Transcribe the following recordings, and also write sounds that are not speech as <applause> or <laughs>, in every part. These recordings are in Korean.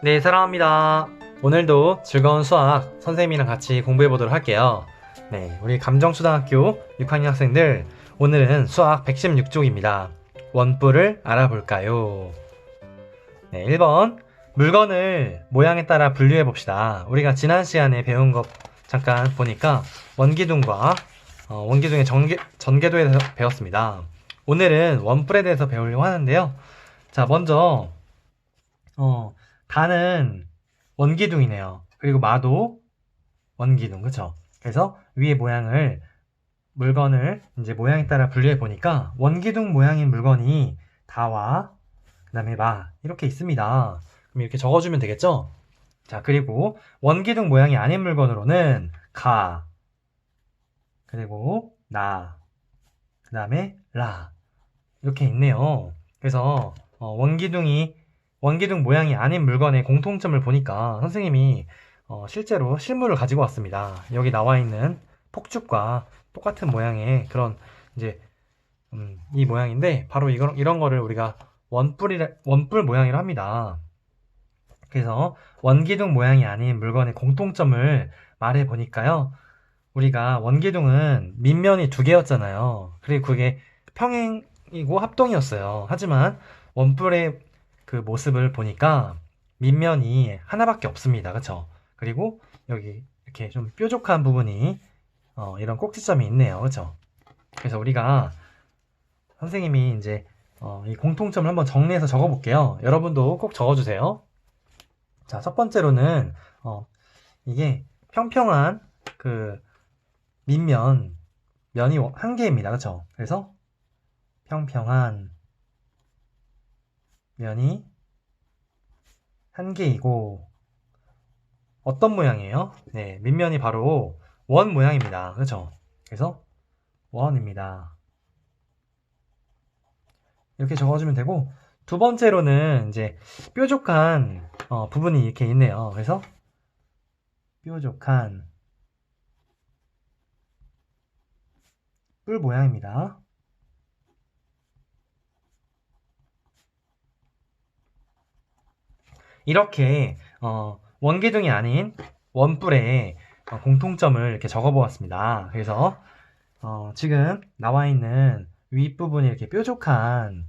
네, 사랑합니다. 오늘도 즐거운 수학 선생님이랑 같이 공부해 보도록 할게요. 네, 우리 감정초등학교 6학년 학생들, 오늘은 수학 116쪽입니다. 원뿔을 알아볼까요? 네, 1번. 물건을 모양에 따라 분류해 봅시다. 우리가 지난 시간에 배운 것 잠깐 보니까 원기둥과 어, 원기둥의 전개, 전개도에 대해서 배웠습니다. 오늘은 원뿔에 대해서 배우려고 하는데요. 자, 먼저, 어, 가는 원기둥이네요. 그리고 마도 원기둥, 그쵸? 그래서 위의 모양을, 물건을 이제 모양에 따라 분류해 보니까 원기둥 모양인 물건이 다와, 그 다음에 마, 이렇게 있습니다. 그럼 이렇게 적어주면 되겠죠? 자, 그리고 원기둥 모양이 아닌 물건으로는 가, 그리고 나, 그 다음에 라, 이렇게 있네요. 그래서 어, 원기둥이 원기둥 모양이 아닌 물건의 공통점을 보니까 선생님이 어, 실제로 실물을 가지고 왔습니다. 여기 나와 있는 폭죽과 똑같은 모양의 그런 이제 음, 이 모양인데 바로 이거, 이런 거를 우리가 원뿔이 원뿔 모양이라 합니다. 그래서 원기둥 모양이 아닌 물건의 공통점을 말해 보니까요. 우리가 원기둥은 밑면이 두 개였잖아요. 그리고 그게 평행이고 합동이었어요. 하지만 원뿔의 그 모습을 보니까 밑면이 하나밖에 없습니다. 그쵸? 그리고 여기 이렇게 좀 뾰족한 부분이 어, 이런 꼭지점이 있네요. 그쵸? 그래서 우리가 선생님이 이제 어, 이 공통점을 한번 정리해서 적어볼게요. 여러분도 꼭 적어주세요. 자, 첫 번째로는 어, 이게 평평한 그 밑면 면이 한 개입니다. 그쵸? 그래서 평평한 면이 한 개이고 어떤 모양이에요? 네, 밑면이 바로 원 모양입니다. 그렇죠? 그래서 원입니다. 이렇게 적어주면 되고 두 번째로는 이제 뾰족한 어, 부분이 이렇게 있네요. 그래서 뾰족한 뿔 모양입니다. 이렇게 어, 원기둥이 아닌 원뿔의 어, 공통점을 이렇게 적어보았습니다. 그래서 어, 지금 나와 있는 윗부분이 이렇게 뾰족한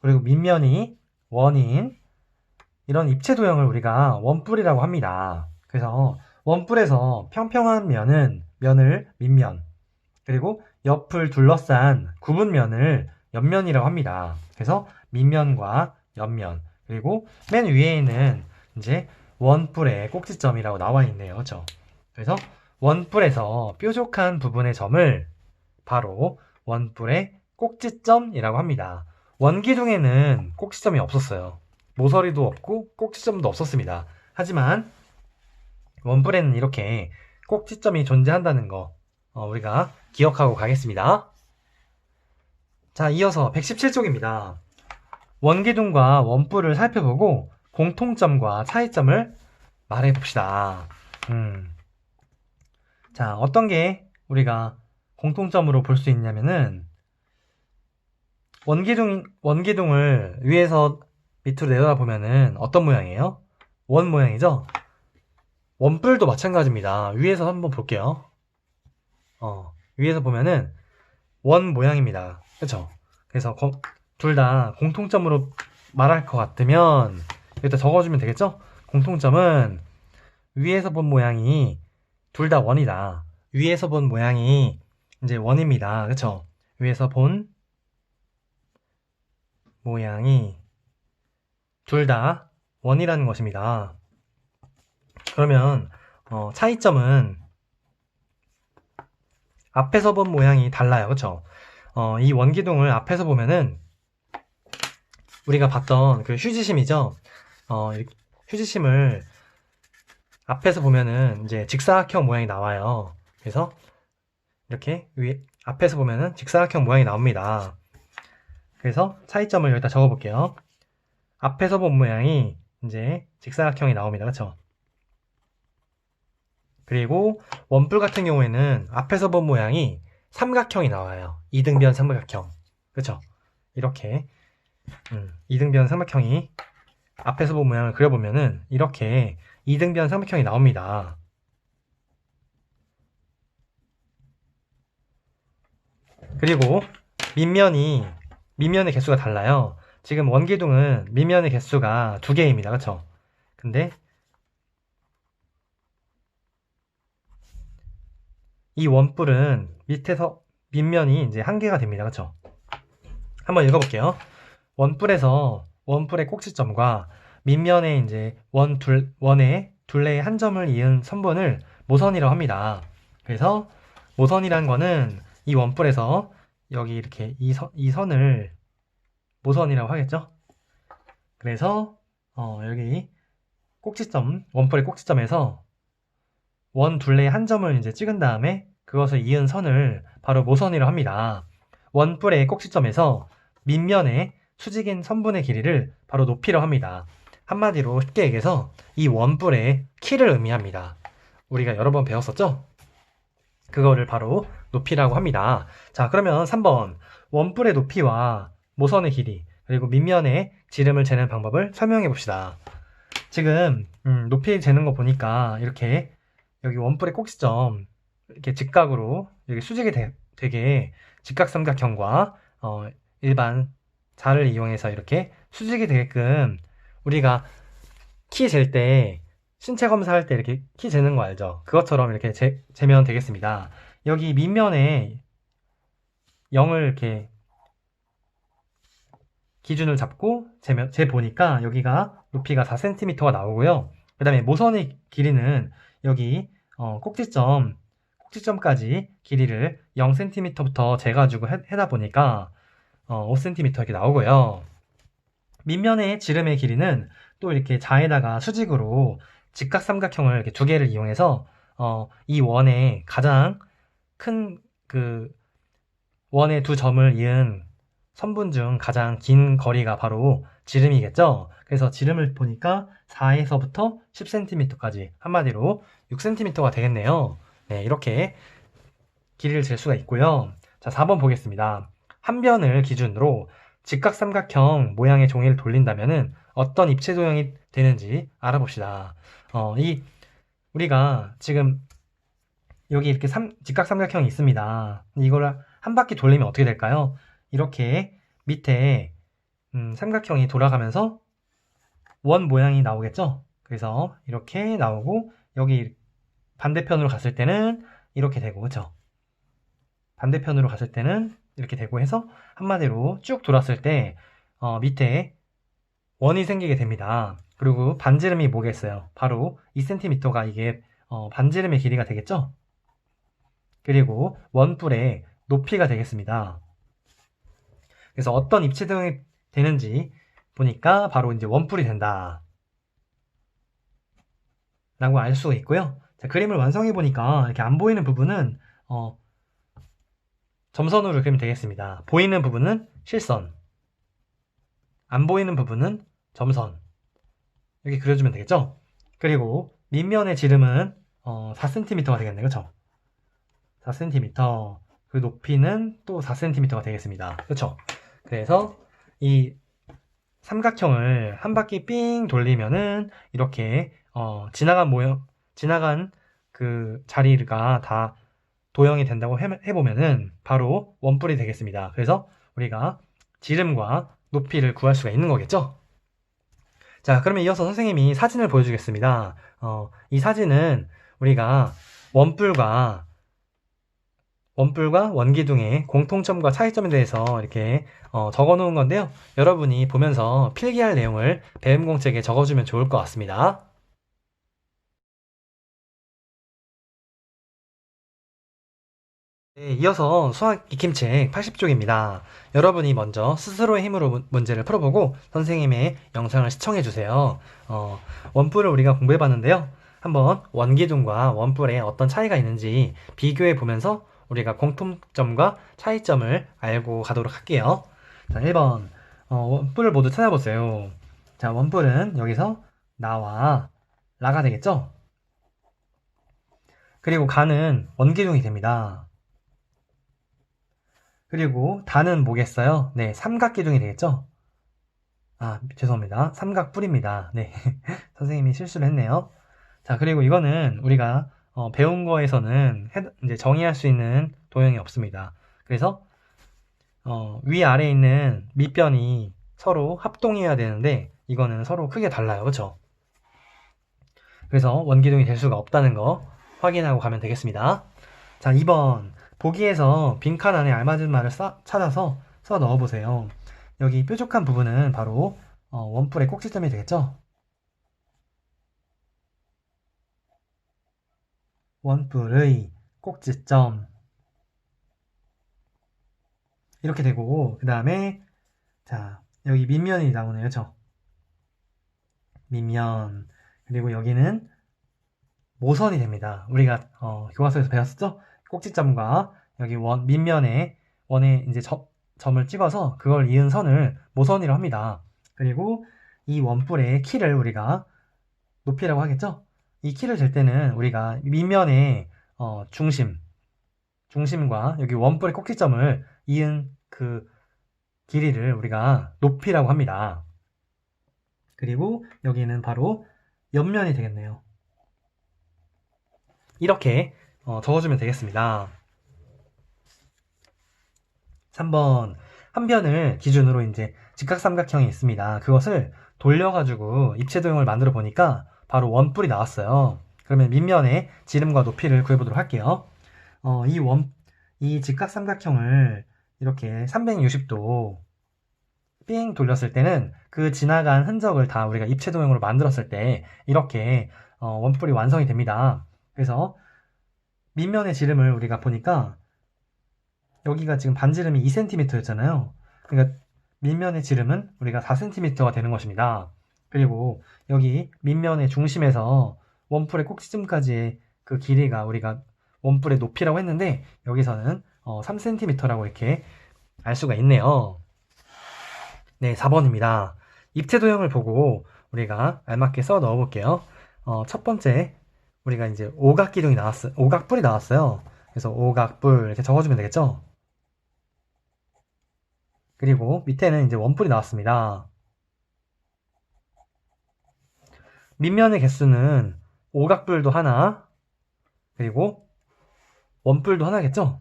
그리고 밑면이 원인 이런 입체 도형을 우리가 원뿔이라고 합니다. 그래서 원뿔에서 평평한 면은 면을 밑면 그리고 옆을 둘러싼 굽은 면을 옆면이라고 합니다. 그래서 밑면과 옆면 그리고 맨 위에는 이제 원뿔의 꼭지점이라고 나와 있네요. 그렇죠? 그래서 원뿔에서 뾰족한 부분의 점을 바로 원뿔의 꼭지점이라고 합니다. 원기둥에는 꼭지점이 없었어요. 모서리도 없고 꼭지점도 없었습니다. 하지만 원뿔에는 이렇게 꼭지점이 존재한다는 거 어, 우리가 기억하고 가겠습니다. 자, 이어서 117쪽입니다. 원기둥과 원뿔을 살펴보고 공통점과 차이점을 말해봅시다. 음. 자, 어떤 게 우리가 공통점으로 볼 수 있냐면은 원기둥 원기둥을 위에서 밑으로 내려다 보면은 어떤 모양이에요? 원 모양이죠? 원뿔도 마찬가지입니다. 위에서 한번 볼게요. 어, 위에서 보면은 원 모양입니다. 그렇죠? 그래서 둘 다 공통점으로 말할 것 같으면 일단 적어주면 되겠죠? 공통점은 위에서 본 모양이 둘 다 원이다. 위에서 본 모양이 이제 원입니다. 그쵸? 위에서 본 모양이 둘 다 원이라는 것입니다. 그러면 어, 차이점은 앞에서 본 모양이 달라요. 그쵸? 어, 이 원기둥을 앞에서 보면은 우리가 봤던 그 휴지심이죠. 어, 휴지심을 앞에서 보면은 이제 직사각형 모양이 나와요. 그래서 이렇게 위 앞에서 보면은 직사각형 모양이 나옵니다. 그래서 차이점을 여기다 적어 볼게요. 앞에서 본 모양이 이제 직사각형이 나옵니다. 그렇죠? 그리고 원뿔 같은 경우에는 앞에서 본 모양이 삼각형이 나와요. 이등변 삼각형. 그렇죠? 이렇게 음, 이등변 삼각형이 앞에서 본 모양을 그려보면은 이렇게 이등변 삼각형이 나옵니다. 그리고 밑면이 밑면의 개수가 달라요. 지금 원기둥은 밑면의 개수가 두 개입니다. 그렇죠? 근데 이 원뿔은 밑에서 밑면이 이제 한 개가 됩니다. 그렇죠? 한번 읽어볼게요. 원뿔에서 원뿔의 꼭지점과 밑면에 이제 원 둘, 원에 둘레의 한 점을 이은 선분을 모선이라고 합니다. 그래서 모선이란 거는 이 원뿔에서 여기 이렇게 이, 선, 이 선을 모선이라고 하겠죠? 그래서 어, 여기 꼭지점, 원뿔의 꼭지점에서 원 둘레의 한 점을 이제 찍은 다음에 그것을 이은 선을 바로 모선이라고 합니다. 원뿔의 꼭지점에서 밑면에 수직인 선분의 길이를 바로 높이라고 합니다. 한마디로 쉽게 얘기해서 이 원뿔의 키를 의미합니다. 우리가 여러 번 배웠었죠? 그거를 바로 높이라고 합니다. 자, 그러면 3번. 원뿔의 높이와 모선의 길이, 그리고 밑면의 지름을 재는 방법을 설명해 봅시다. 지금, 음, 높이 재는 거 보니까 이렇게 여기 원뿔의 꼭지점, 이렇게 직각으로, 여기 수직이 되, 게 직각삼각형과, 어, 일반 자를 이용해서 이렇게 수직이 되게끔 우리가 키 잴 때 신체 검사할 때 이렇게 키 재는 거 알죠? 그것처럼 이렇게 재, 재면 되겠습니다. 여기 밑면에 0을 이렇게 기준을 잡고 재면, 재 보니까 여기가 높이가 4cm가 나오고요. 그 다음에 모선의 길이는 여기 어, 꼭지점, 꼭지점까지 길이를 0cm부터 재가지고 해, 다 보니까 어, 5cm 이렇게 나오고요. 밑면의 지름의 길이는 또 이렇게 자에다가 수직으로 직각삼각형을 이렇게 두 개를 이용해서 어, 이 원의 가장 큰 그 원의 두 점을 이은 선분 중 가장 긴 거리가 바로 지름이겠죠. 그래서 지름을 보니까 4에서부터 10cm까지 한마디로 6cm가 되겠네요. 네, 이렇게 길이를 잴 수가 있고요. 자, 4번 보겠습니다. 한 변을 기준으로 직각삼각형 모양의 종이를 돌린다면은 어떤 입체 도형이 되는지 알아봅시다. 어, 이 우리가 지금 여기 이렇게 삼, 직각삼각형이 있습니다. 이걸 한 바퀴 돌리면 어떻게 될까요? 이렇게 밑에 음, 삼각형이 돌아가면서 원 모양이 나오겠죠? 그래서 이렇게 나오고 여기 반대편으로 갔을 때는 이렇게 되고 그렇죠? 반대편으로 갔을 때는 이렇게 되고 해서 한마디로 쭉 돌았을 때 어, 밑에 원이 생기게 됩니다. 그리고 반지름이 뭐겠어요? 바로 2cm가 이게 어, 반지름의 길이가 되겠죠? 그리고 원뿔의 높이가 되겠습니다. 그래서 어떤 입체 등이 되는지 보니까 바로 이제 원뿔이 된다. 라고 알 수가 있고요. 자, 그림을 완성해 보니까 이렇게 안 보이는 부분은 어, 점선으로 그리면 되겠습니다. 보이는 부분은 실선, 안 보이는 부분은 점선. 이렇게 그려주면 되겠죠? 그리고 밑면의 지름은 어, 4cm가 되겠네요. 그렇죠? 4cm. 그 높이는 또 4cm가 되겠습니다. 그렇죠? 그래서 이 삼각형을 한 바퀴 삥 돌리면은 이렇게 어, 지나간 모형, 지나간 그 자리가 다 도형이 된다고 해, 해보면은 바로 원뿔이 되겠습니다. 그래서 우리가 지름과 높이를 구할 수가 있는 거겠죠? 자, 그러면 이어서 선생님이 사진을 보여주겠습니다. 어, 이 사진은 우리가 원뿔과 원뿔과 원기둥의 공통점과 차이점에 대해서 이렇게 어, 적어 놓은 건데요. 여러분이 보면서 필기할 내용을 배움공책에 적어주면 좋을 것 같습니다. 네, 이어서 수학 익힘책 80쪽입니다. 여러분이 먼저 스스로의 힘으로 문제를 풀어보고 선생님의 영상을 시청해주세요. 어, 원뿔을 우리가 공부해봤는데요. 한번 원기둥과 원뿔에 어떤 차이가 있는지 비교해 보면서 우리가 공통점과 차이점을 알고 가도록 할게요. 자, 1번. 어, 원뿔을 모두 찾아보세요. 자, 원뿔은 여기서 나와 라가 되겠죠? 그리고 가는 원기둥이 됩니다. 그리고 단은 뭐겠어요? 네, 삼각기둥이 되겠죠? 아, 죄송합니다. 삼각뿔입니다. 네. <laughs> 선생님이 실수를 했네요. 자, 그리고 이거는 우리가 어, 배운 거에서는 해- 이제 정의할 수 있는 도형이 없습니다. 그래서 어, 위아래 있는 밑변이 서로 합동이어야 되는데 이거는 서로 크게 달라요. 그렇죠? 그래서 원기둥이 될 수가 없다는 거 확인하고 가면 되겠습니다. 자, 2번 보기에서 빈칸 안에 알맞은 말을 싸- 찾아서 써 넣어 보세요. 여기 뾰족한 부분은 바로 어, 원뿔의 꼭지점이 되겠죠? 원뿔의 꼭지점. 이렇게 되고 그 다음에 자 여기 밑면이 나오네요 저 밑면. 그리고 여기는 모선이 됩니다. 우리가 어, 교과서에서 배웠었죠 꼭지점과 여기 원 밑면에 원에 이제 점, 점을 찍어서 그걸 이은 선을 모선이라고 합니다 그리고 이 원뿔의 키를 우리가 높이라고 하겠죠 이 키를 잴 때는 우리가 밑면의 어, 중심 중심과 여기 원뿔의 꼭지점을 이은 그 길이를 우리가 높이라고 합니다. 그리고 여기는 바로 옆면이 되겠네요. 이렇게 어, 적어주면 되겠습니다. 3번 한 변을 기준으로 이제 직각삼각형이 있습니다. 그것을 돌려가지고 입체 도형을 만들어 보니까 바로 원뿔이 나왔어요. 그러면 밑면의 지름과 높이를 구해보도록 할게요. 어, 이 원, 이 직각삼각형을 이렇게 360도 삥 돌렸을 때는 그 지나간 흔적을 다 우리가 입체 도형으로 만들었을 때 이렇게 어, 원뿔이 완성이 됩니다. 그래서 밑면의 지름을 우리가 보니까 여기가 지금 반지름이 2cm였잖아요. 그러니까 밑면의 지름은 우리가 4cm가 되는 것입니다. 그리고 여기 밑면의 중심에서 원뿔의 꼭지점까지의 그 길이가 우리가 원뿔의 높이라고 했는데 여기서는 어, 3cm라고 이렇게 알 수가 있네요. 네, 4번입니다. 입체 도형을 보고 우리가 알맞게 써 넣어 볼게요. 어, 첫 번째 우리가 이제 오각 기둥이 나왔어요. 오각뿔이 나왔어요. 그래서 오각뿔 이렇게 적어주면 되겠죠? 그리고 밑에는 이제 원뿔이 나왔습니다. 밑면의 개수는 오각뿔도 하나, 그리고 원뿔도 하나겠죠?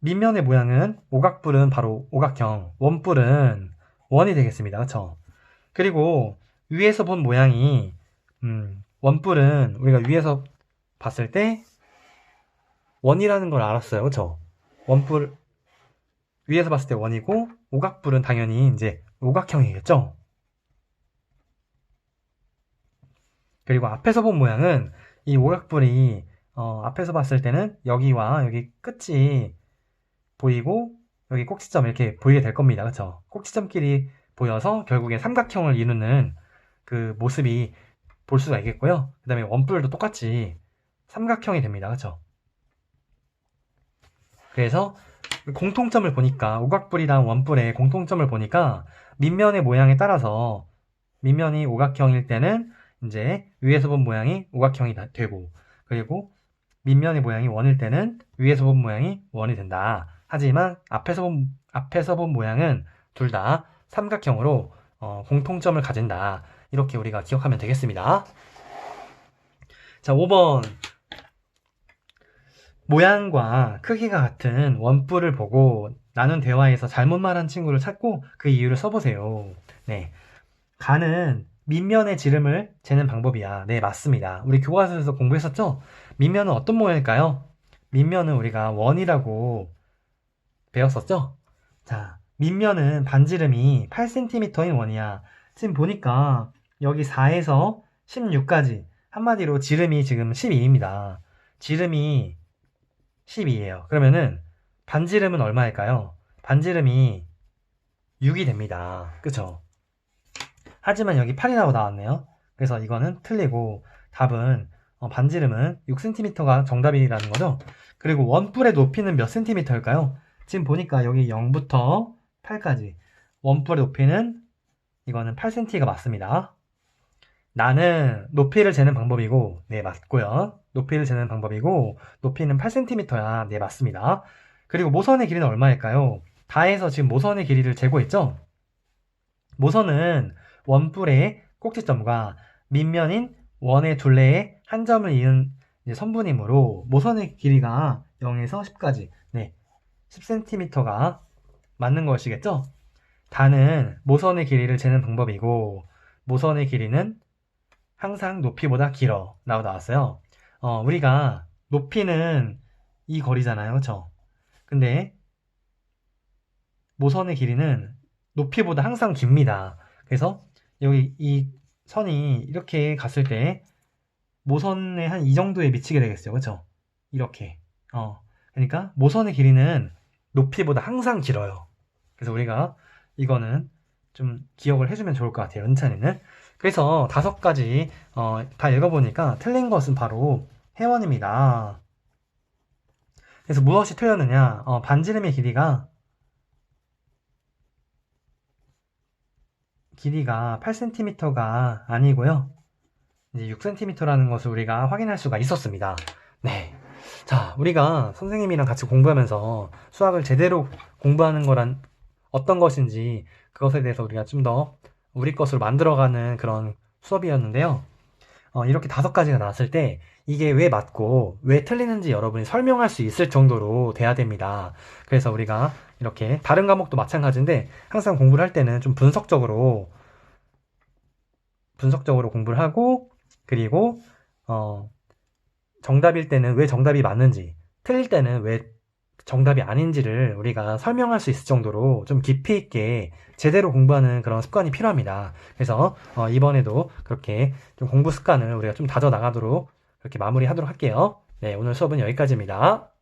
밑면의 모양은 오각뿔은 바로 오각형, 원뿔은 원이 되겠습니다. 그쵸? 그리고 위에서 본 모양이 음, 원뿔은 우리가 위에서 봤을 때 원이라는 걸 알았어요. 그쵸? 원뿔 위에서 봤을 때 원이고 오각뿔은 당연히 이제 오각형이겠죠? 그리고 앞에서 본 모양은 이 오각뿔이 어, 앞에서 봤을 때는 여기와 여기 끝이 보이고 여기 꼭지점 이렇게 보이게 될 겁니다. 그렇죠? 꼭지점끼리 보여서 결국에 삼각형을 이루는 그 모습이 볼 수가 있겠고요. 그 다음에 원뿔도 똑같이 삼각형이 됩니다. 그렇죠? 그래서 공통점을 보니까 오각뿔이랑 원뿔의 공통점을 보니까 밑면의 모양에 따라서 밑면이 오각형일 때는 이제 위에서 본 모양이 오각형이 다- 되고 그리고 밑면의 모양이 원일 때는 위에서 본 모양이 원이 된다. 하지만 앞에서 본 앞에서 본 모양은 둘 다 삼각형으로 어, 공통점을 가진다. 이렇게 우리가 기억하면 되겠습니다. 자, 5번 모양과 크기가 같은 원뿔을 보고 나눈 대화에서 잘못 말한 친구를 찾고 그 이유를 써보세요. 네. 가는 밑면의 지름을 재는 방법이야. 네, 맞습니다. 우리 교과서에서 공부했었죠? 밑면은 어떤 모양일까요? 밑면은 우리가 원이라고 배웠었죠? 자, 밑면은 반지름이 8cm인 원이야. 지금 보니까 여기 4에서 16까지 한마디로 지름이 지금 12입니다. 지름이 12예요. 그러면은 반지름은 얼마일까요? 반지름이 6이 됩니다. 그쵸? 하지만 여기 8이라고 나왔네요. 그래서 이거는 틀리고 답은 어, 반지름은 6cm가 정답이라는 거죠. 그리고 원뿔의 높이는 몇 cm일까요? 지금 보니까 여기 0부터 8까지 원뿔의 높이는 이거는 8cm가 맞습니다. 나는 높이를 재는 방법이고 네 맞고요. 높이를 재는 방법이고 높이는 8cm야. 네 맞습니다. 그리고 모선의 길이는 얼마일까요? 다해서 지금 모선의 길이를 재고했죠? 모선은 원뿔의 꼭지점과 밑면인 원의 둘레의 한 점을 이은 이제 선분이므로 모선의 길이가 0에서 10까지 네, 10cm가 맞는 것이겠죠? 단은 모선의 길이를 재는 방법이고 모선의 길이는 항상 높이보다 길어 라고 나왔어요. 어, 우리가 높이는 이 거리잖아요. 그렇죠? 근데 모선의 길이는 높이보다 항상 깁니다. 그래서 여기 이 선이 이렇게 갔을 때 모선에 한이 정도에 미치게 되겠어요. 그렇죠? 이렇게. 어. 그러니까 모선의 길이는 높이보다 항상 길어요. 그래서 우리가 이거는 좀 기억을 해주면 좋을 것 같아요. 은찬이는. 그래서 다섯 가지 어, 다 읽어보니까 틀린 것은 바로 회원입니다. 그래서 무엇이 틀렸느냐? 어, 반지름의 길이가 길이가 8cm가 아니고요. 이제 6cm라는 것을 우리가 확인할 수가 있었습니다. 네. 자, 우리가 선생님이랑 같이 공부하면서 수학을 제대로 공부하는 거란 어떤 것인지 그것에 대해서 우리가 좀 더 우리 것으로 만들어가는 그런 수업이었는데요. 어, 이렇게 다섯 가지가 나왔을 때 이게 왜 맞고 왜 틀리는지 여러분이 설명할 수 있을 정도로 돼야 됩니다. 그래서 우리가 이렇게 다른 과목도 마찬가지인데 항상 공부를 할 때는 좀 분석적으로 분석적으로 공부를 하고 그리고 어, 정답일 때는 왜 정답이 맞는지 틀릴 때는 왜 정답이 아닌지를 우리가 설명할 수 있을 정도로 좀 깊이 있게 제대로 공부하는 그런 습관이 필요합니다. 그래서 어, 이번에도 그렇게 좀 공부 습관을 우리가 좀 다져 나가도록 그렇게 마무리하도록 할게요. 네, 오늘 수업은 여기까지입니다.